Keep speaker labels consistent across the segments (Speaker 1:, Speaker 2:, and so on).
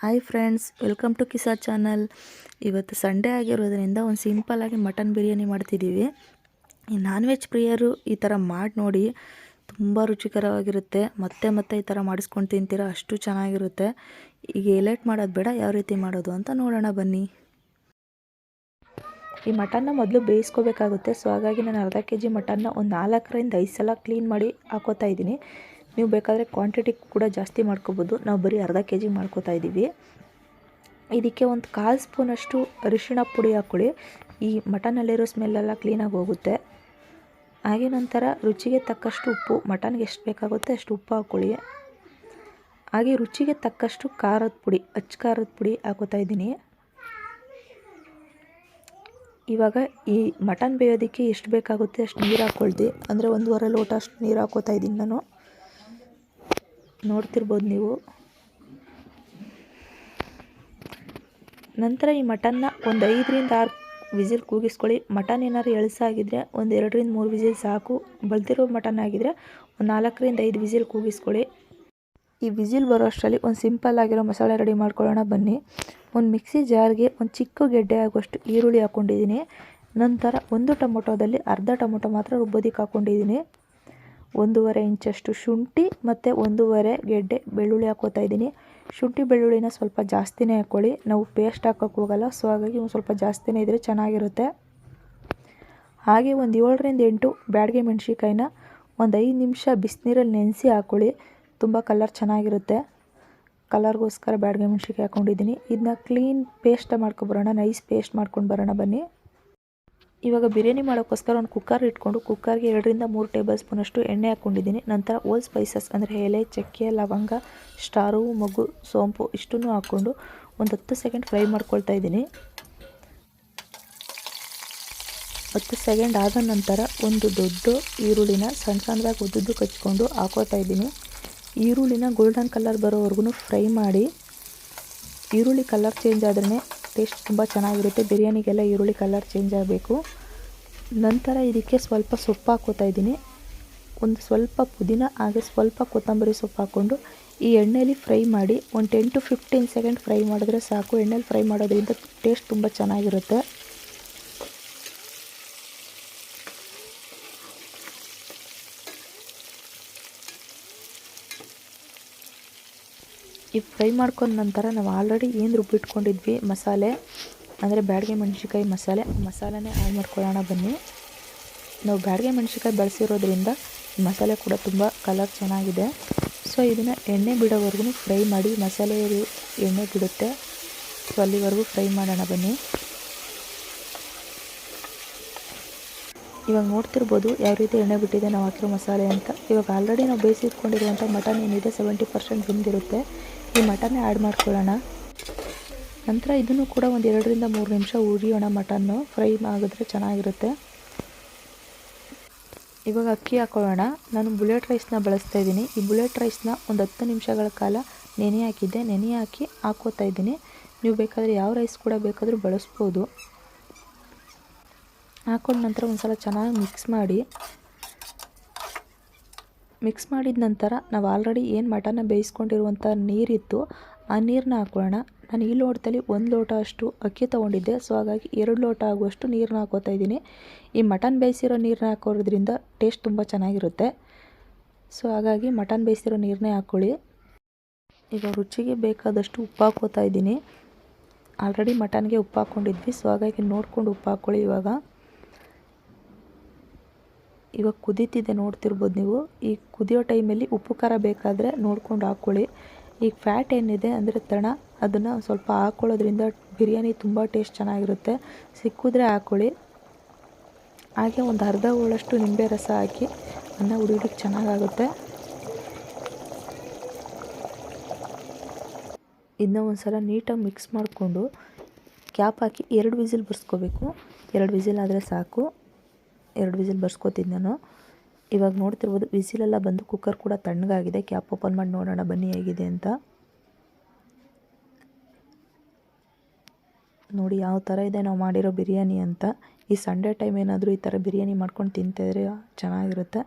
Speaker 1: Hi friends welcome to Kisa channel ಇವತ್ತು Sunday ಆಗಿರೋದ್ರಿಂದ ಒಂದು ಸಿಂಪಲ್ಲಾಗಿ ಮಟನ್ ಬಿರಿಯಾನಿ ಮಾಡ್ತಿದ್ದೀವಿ ಈ ನಾನ್ ವೆಜ್ ಪ್ರಿಯರು ಈ ಥರ ಮಾಡಿ ನೋಡಿ, ತುಂಬ ರುಚಿಕರವಾಗಿರುತ್ತೆ. ಮತ್ತೆ ಮತ್ತೆ ಈ ಥರ ಮಾಡಿಸ್ಕೊಂಡು ತಿಂತೀರ, ಅಷ್ಟು ಚೆನ್ನಾಗಿರುತ್ತೆ. ಈಗ ಎಲೇಟ್ ಮಾಡೋದು ಬೇಡ, ಯಾವ ರೀತಿ ಮಾಡೋದು ಅಂತ ನೋಡೋಣ, ಬನ್ನಿ. ಈ ಮಟನ್ನ ಮೊದಲು ಬೇಯಿಸ್ಕೋಬೇಕಾಗುತ್ತೆ. ಸೊ ಹಾಗಾಗಿ ನಾನು ಅರ್ಧ ಕೆ ಜಿ ಮಟನ್ನ ಒಂದು ನಾಲ್ಕರಿಂದ ಐದು ಸಲ ಕ್ಲೀನ್ ಮಾಡಿ ಹಾಕೋತಾ ಇದ್ದೀನಿ. ನೀವು ಬೇಕಾದರೆ ಕ್ವಾಂಟಿಟಿ ಕೂಡ ಜಾಸ್ತಿ ಮಾಡ್ಕೋಬೋದು. ನಾವು ಬರೀ ಅರ್ಧ ಕೆ ಜಿ ಮಾಡ್ಕೋತಾ ಇದ್ದೀವಿ. ಇದಕ್ಕೆ ಒಂದು ಕಾಲು ಸ್ಪೂನಷ್ಟು ಅರಿಶಿಣ ಪುಡಿ ಹಾಕ್ಕೊಳ್ಳಿ. ಈ ಮಟನಲ್ಲಿರೋ ಸ್ಮೆಲ್ಲೆಲ್ಲ ಕ್ಲೀನಾಗಿ ಹೋಗುತ್ತೆ. ಹಾಗೆ ನಂತರ ರುಚಿಗೆ ತಕ್ಕಷ್ಟು ಉಪ್ಪು, ಮಟನ್ಗೆ ಎಷ್ಟು ಬೇಕಾಗುತ್ತೆ ಅಷ್ಟು ಉಪ್ಪು ಹಾಕ್ಕೊಳ್ಳಿ. ಹಾಗೆ ರುಚಿಗೆ ತಕ್ಕಷ್ಟು ಖಾರದ ಪುಡಿ, ಅಚ್ಚ ಖಾರದ ಪುಡಿ ಹಾಕೋತಾ ಇದ್ದೀನಿ. ಇವಾಗ ಈ ಮಟನ್ ಬೇಯೋದಕ್ಕೆ ಎಷ್ಟು ಬೇಕಾಗುತ್ತೆ ಅಷ್ಟು ನೀರು ಹಾಕ್ಕೊಳ್ತಿ. ಅಂದರೆ ಒಂದೂವರೆ ಲೋಟ ಅಷ್ಟು ನೀರು ಹಾಕೋತಾ ಇದ್ದೀನಿ ನಾನು. ನೋಡ್ತಿರ್ಬೋದು ನೀವು. ನಂತರ ಈ ಮಟನ್ನ ಒಂದು ಐದರಿಂದ ಆರು ವಿಸಿಲ್ ಕೂಗಿಸ್ಕೊಳ್ಳಿ. ಮಟನ್ ಏನಾದ್ರು ಎಳಸಾಗಿದ್ರೆ ಒಂದು ಎರಡರಿಂದ ಮೂರು ವಿಸಿಲ್ ಸಾಕು. ಬಳ್ತಿರೋ ಮಟನ್ ಆಗಿದ್ರೆ ಒಂದು ನಾಲ್ಕರಿಂದ ಐದು ವಿಸಿಲ್ ಕೂಗಿಸ್ಕೊಳ್ಳಿ. ಈ ವಿಸಿಲ್ ಬರೋ ಅಷ್ಟರಲ್ಲಿ ಒಂದು ಸಿಂಪಲ್ ಆಗಿರೋ ಮಸಾಲೆ ರೆಡಿ ಮಾಡ್ಕೊಳ್ಳೋಣ ಬನ್ನಿ. ಒಂದು ಮಿಕ್ಸಿ ಜಾರ್ಗೆ ಒಂದು ಚಿಕ್ಕ ಗೆಡ್ಡೆ ಆಗುವಷ್ಟು ಈರುಳ್ಳಿ ಹಾಕ್ಕೊಂಡಿದ್ದೀನಿ ನಂತರ ಒಂದು ಟೊಮೊಟೊದಲ್ಲಿ ಅರ್ಧ ಟೊಮೊಟೊ ಮಾತ್ರ ರುಬ್ಬೋದಿಕ್ಕೆ ಹಾಕ್ಕೊಂಡಿದ್ದೀನಿ ಒಂದೂವರೆ ಇಂಚಷ್ಟು ಶುಂಠಿ ಮತ್ತು ಒಂದೂವರೆ ಗೆಡ್ಡೆ ಬೆಳ್ಳುಳ್ಳಿ ಹಾಕೋತಾ ಇದ್ದೀನಿ. ಶುಂಠಿ ಬೆಳ್ಳುಳ್ಳಿನ ಸ್ವಲ್ಪ ಜಾಸ್ತಿನೇ ಹಾಕ್ಕೊಳ್ಳಿ. ನಾವು ಪೇಸ್ಟ್ ಹಾಕೋಕ್ಕೆ ಹೋಗಲ್ಲ ಸೊ ಹಾಗಾಗಿ ಒಂದು ಸ್ವಲ್ಪ ಜಾಸ್ತಿನೇ ಇದ್ದರೆ ಚೆನ್ನಾಗಿರುತ್ತೆ. ಹಾಗೆ ಒಂದು ಏಳರಿಂದ ಎಂಟು ಬ್ಯಾಡಗೆ ಮೆಣಸಿಕಾಯಿನ ಒಂದು ಐದು ನಿಮಿಷ ಬಿಸಿನೀರಲ್ಲಿ ನೆನೆಸಿ ಹಾಕ್ಕೊಳ್ಳಿ. ತುಂಬ ಕಲರ್ ಚೆನ್ನಾಗಿರುತ್ತೆ. ಕಲರ್ಗೋಸ್ಕರ ಬ್ಯಾಡಗೆ ಮೆಣಸಿಕಾಯಿ ಹಾಕ್ಕೊಂಡಿದ್ದೀನಿ ಇದನ್ನ ಕ್ಲೀನ್ ಪೇಸ್ಟ್ ಮಾಡ್ಕೊಬರೋಣ ನೈಸ್ ಪೇಸ್ಟ್ ಮಾಡ್ಕೊಂಡು ಬರೋಣ ಬನ್ನಿ. ಇವಾಗ ಬಿರಿಯಾನಿ ಮಾಡೋಕ್ಕೋಸ್ಕರ ಒಂದು ಕುಕ್ಕರ್ ಇಟ್ಕೊಂಡು ಕುಕ್ಕರ್ಗೆ ಎರಡರಿಂದ ಮೂರು ಟೇಬಲ್ ಸ್ಪೂನಷ್ಟು ಎಣ್ಣೆ ಹಾಕ್ಕೊಂಡಿದ್ದೀನಿ. ನಂತರ ಓಲ್ ಸ್ಪೈಸಸ್ ಅಂದರೆ ಎಲೆ, ಚಕ್ಕೆ, ಲವಂಗ, ಸ್ಟಾರು, ಮಗು, ಸೋಂಪು ಇಷ್ಟನ್ನು ಹಾಕ್ಕೊಂಡು ಒಂದು ಹತ್ತು ಸೆಕೆಂಡ್ ಫ್ರೈ ಮಾಡ್ಕೊಳ್ತಾ ಇದ್ದೀನಿ. ಹತ್ತು ಸೆಕೆಂಡ್ ಆದ ನಂತರ ಒಂದು ದೊಡ್ಡ ಈರುಳ್ಳಿನ ಸಣ್ಣ ಸಣ್ಣದಾಗಿ ಉದ್ದುದ್ದು ಕಚ್ಕೊಂಡು ಹಾಕೋತಾ ಇದ್ದೀನಿ. ಈರುಳ್ಳಿನ ಗೋಲ್ಡನ್ ಕಲರ್ ಬರೋವರೆಗೂ ಫ್ರೈ ಮಾಡಿ, ಈರುಳ್ಳಿ ಕಲರ್ ಚೇಂಜ್ ಆದ್ರೇ ಟೇಸ್ಟ್ ತುಂಬ ಚೆನ್ನಾಗಿರುತ್ತೆ. ಬಿರಿಯಾನಿಗೆಲ್ಲ ಈರುಳ್ಳಿ ಕಲರ್ ಚೇಂಜ್ ಆಗಬೇಕು. ನಂತರ ಇದಕ್ಕೆ ಸ್ವಲ್ಪ ಸೊಪ್ಪು ಹಾಕೋತಾ ಇದ್ದೀನಿ. ಒಂದು ಸ್ವಲ್ಪ ಪುದೀನ, ಹಾಗೆ ಸ್ವಲ್ಪ ಕೊತ್ತಂಬರಿ ಸೊಪ್ಪು ಹಾಕ್ಕೊಂಡು ಈ ಎಣ್ಣೆಯಲ್ಲಿ ಫ್ರೈ ಮಾಡಿ, ಒಂದು ten to fifteen second fry ಮಾಡಿದ್ರೆ ಸಾಕು. ಎಣ್ಣೆಲಿ ಫ್ರೈ ಮಾಡೋದ್ರಿಂದ ಟೇಸ್ಟ್ ತುಂಬ ಚೆನ್ನಾಗಿರುತ್ತೆ. ಈ ಫ್ರೈ ಮಾಡ್ಕೊಂಡ ನಂತರ ನಾವು ಆಲ್ರೆಡಿ ಏನು ರುಬ್ಬಿಟ್ಕೊಂಡಿದ್ವಿ ಮಸಾಲೆ. ಅಂದರೆ ಬ್ಯಾಡಗೆ ಮೆಣಸಿನ್ಕಾಯಿ ಮಸಾಲೆ. ಮಸಾಲೆನೇ ಆ್ಯಡ್ ಮಾಡ್ಕೊಳ್ಳೋಣ ಬನ್ನಿ. ನಾವು ಬ್ಯಾಡಗೆ ಮೆಣಸಿನ್ಕಾಯಿ ಬಳಸಿರೋದ್ರಿಂದ ಮಸಾಲೆ ಕೂಡ ತುಂಬ ಕಲರ್ ಚೆನ್ನಾಗಿದೆ. ಸೊ, ಇದನ್ನು ಎಣ್ಣೆ ಬಿಡೋವರೆಗೂ ಫ್ರೈ ಮಾಡಿ ಮಸಾಲೆ ಎಣ್ಣೆ ಬಿಡುತ್ತೆ. ಸೊ, ಅಲ್ಲಿವರೆಗೂ ಫ್ರೈ ಮಾಡೋಣ ಬನ್ನಿ. ಇವಾಗ ನೋಡ್ತಿರ್ಬೋದು ಯಾವ ರೀತಿ ಎಣ್ಣೆ ಬಿಟ್ಟಿದೆ, ನಾವು ಹಾಕಿರೋ ಮಸಾಲೆ ಅಂತ. ಇವಾಗ ಆಲ್ರೆಡಿ ನಾವು ಬೇಯಿಸಿಟ್ಕೊಂಡಿರುವಂಥ ಮಟನ್ ಏನಿದೆ ಸೆವೆಂಟಿ ಪರ್ಸೆಂಟ್ ಬಂದಿರುತ್ತೆ. ಈ ಮಟನ್ನೇ ಆ್ಯಡ್ ಮಾಡ್ಕೊಳ್ಳೋಣ. ನಂತರ ಇದನ್ನು ಕೂಡ ಒಂದು ಎರಡರಿಂದ ಮೂರು ನಿಮಿಷ ಉರಿಯೋಣ ಮಟನ್ನು. ಫ್ರೈ ಆಗಿದ್ರೆ ಚೆನ್ನಾಗಿರುತ್ತೆ. ಇವಾಗ ಅಕ್ಕಿ ಹಾಕೊಳ್ಳೋಣ. ನಾನು ಬುಲೆಟ್ ರೈಸ್ನ ಬಳಸ್ತಾ ಇದ್ದೀನಿ. ಈ ಬುಲೆಟ್ ರೈಸ್ನ ಒಂದು ಹತ್ತು ನಿಮಿಷಗಳ ಕಾಲ ನೆನೆ ಹಾಕಿದ್ದೆ. ನೆನೆ ಹಾಕಿ ಹಾಕೋತಾ ಇದ್ದೀನಿ. ನೀವು ಬೇಕಾದರೆ ಯಾವ ರೈಸ್ ಕೂಡ ಬೇಕಾದರೂ ಬಳಸ್ಬೋದು. ಹಾಕೊಂಡ ನಂತರ ಒಂದು ಸಲ ಚೆನ್ನಾಗಿ ಮಿಕ್ಸ್ ಮಾಡಿ ಮಿಕ್ಸ್ ಮಾಡಿದ ನಂತರ ನಾವು ಆಲ್ರೆಡಿ ಏನು ಮಟನ್ನ ಬೇಯಿಸ್ಕೊಂಡಿರುವಂಥ ನೀರಿತ್ತು, ಆ ನೀರನ್ನ ಹಾಕೊಳ್ಳೋಣ ನಾನು ಈ ಲೋಟದಲ್ಲಿ ಒಂದು ಲೋಟ ಅಷ್ಟು ಅಕ್ಕಿ ತೊಗೊಂಡಿದ್ದೆ. ಸೊ ಹಾಗಾಗಿ ಎರಡು ಲೋಟ ಆಗುವಷ್ಟು ನೀರನ್ನ ಹಾಕೋತಾ ಇದ್ದೀನಿ. ಈ ಮಟನ್ ಬೇಯಿಸಿರೋ ನೀರನ್ನ ಹಾಕೋದ್ರಿಂದ ಟೇಸ್ಟ್ ತುಂಬ ಚೆನ್ನಾಗಿರುತ್ತೆ. ಸೊ ಹಾಗಾಗಿ ಮಟನ್ ಬೇಯಿಸಿರೋ ನೀರನ್ನೇ ಹಾಕ್ಕೊಳ್ಳಿ ಈಗ ರುಚಿಗೆ ಬೇಕಾದಷ್ಟು ಉಪ್ಪು ಹಾಕೋತಾ ಇದ್ದೀನಿ. ಆಲ್ರೆಡಿ ಮಟನ್ಗೆ ಉಪ್ಪು ಹಾಕ್ಕೊಂಡಿದ್ವಿ ಸೊ ಹಾಗಾಗಿ ನೋಡ್ಕೊಂಡು ಉಪ್ಪು ಹಾಕ್ಕೊಳ್ಳಿ ಇವಾಗ. ಇವಾಗ ಕುದೀತಿದೆ ನೋಡ್ತಿರ್ಬೋದು ನೀವು. ಈ ಕುದಿಯೋ ಟೈಮಲ್ಲಿ ಉಪ್ಪು ಖಾರ ಬೇಕಾದರೆ ನೋಡ್ಕೊಂಡು ಹಾಕ್ಕೊಳ್ಳಿ ಈಗ ಫ್ಯಾಟ್ ಏನಿದೆ ಅಂದರೆ ತಣ. ಅದನ್ನು ಸ್ವಲ್ಪ ಹಾಕ್ಕೊಳ್ಳೋದ್ರಿಂದ ಬಿರಿಯಾನಿ ತುಂಬ ಟೇಸ್ಟ್ ಚೆನ್ನಾಗಿರುತ್ತೆ. ಸಿಕ್ಕಿದ್ರೆ ಹಾಕ್ಕೊಳ್ಳಿ ಹಾಗೆ ಒಂದು ಅರ್ಧ ಹೋಳಷ್ಟು ನಿಂಬೆ ರಸ ಹಾಕಿ ಅನ್ನ ಹುಡುಗಲಿಕ್ಕೆ ಚೆನ್ನಾಗಾಗುತ್ತೆ. ಇದನ್ನ ಒಂದು ಸಲ ನೀಟಾಗಿ ಮಿಕ್ಸ್ ಮಾಡಿಕೊಂಡು ಕ್ಯಾಪ್ ಹಾಕಿ ಎರಡು ವಿಸಿಲ್ ಬರ್ಸ್ಕೋಬೇಕು. ಎರಡು ವಿಸಿಲ್ ಆದರೆ ಸಾಕು. ಎರಡು ವಿಸಿಲ್ ಬರ್ಸ್ಕೊತಿದ್ದೆ ನಾನು. ಇವಾಗ ನೋಡ್ತಿರ್ಬೋದು, ವಿಸಿಲೆಲ್ಲ ಬಂದು ಕುಕ್ಕರ್ ಕೂಡ ತಣ್ಣಗಾಗಿದೆ. ಕ್ಯಾಪ್ ಓಪನ್ ಮಾಡಿ ನೋಡೋಣ, ಬನ್ನಿ ಹೇಗಿದೆ ಅಂತ. ನೋಡಿ ಯಾವ ಥರ ಇದೆ ನಾವು ಮಾಡಿರೋ ಬಿರಿಯಾನಿ ಅಂತ. ಈ ಸಂಡೇ ಟೈಮ್ ಏನಾದರೂ ಈ ಥರ ಬಿರಿಯಾನಿ ಮಾಡ್ಕೊಂಡು ತಿಂತಿದ್ರೆ ಚೆನ್ನಾಗಿರುತ್ತೆ.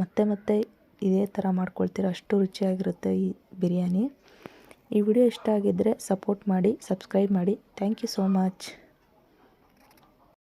Speaker 1: ಮತ್ತೆ ಮತ್ತೆ ಇದೇ ಥರ ಮಾಡ್ಕೊಳ್ತೀರ, ಅಷ್ಟು ರುಚಿಯಾಗಿರುತ್ತೆ ಈ ಬಿರಿಯಾನಿ. ಈ ವಿಡಿಯೋ ಇಷ್ಟ ಆಗಿದ್ದರೆ ಸಪೋರ್ಟ್ ಮಾಡಿ ಸಬ್ಸ್ಕ್ರೈಬ್ ಮಾಡಿ. Thank you so much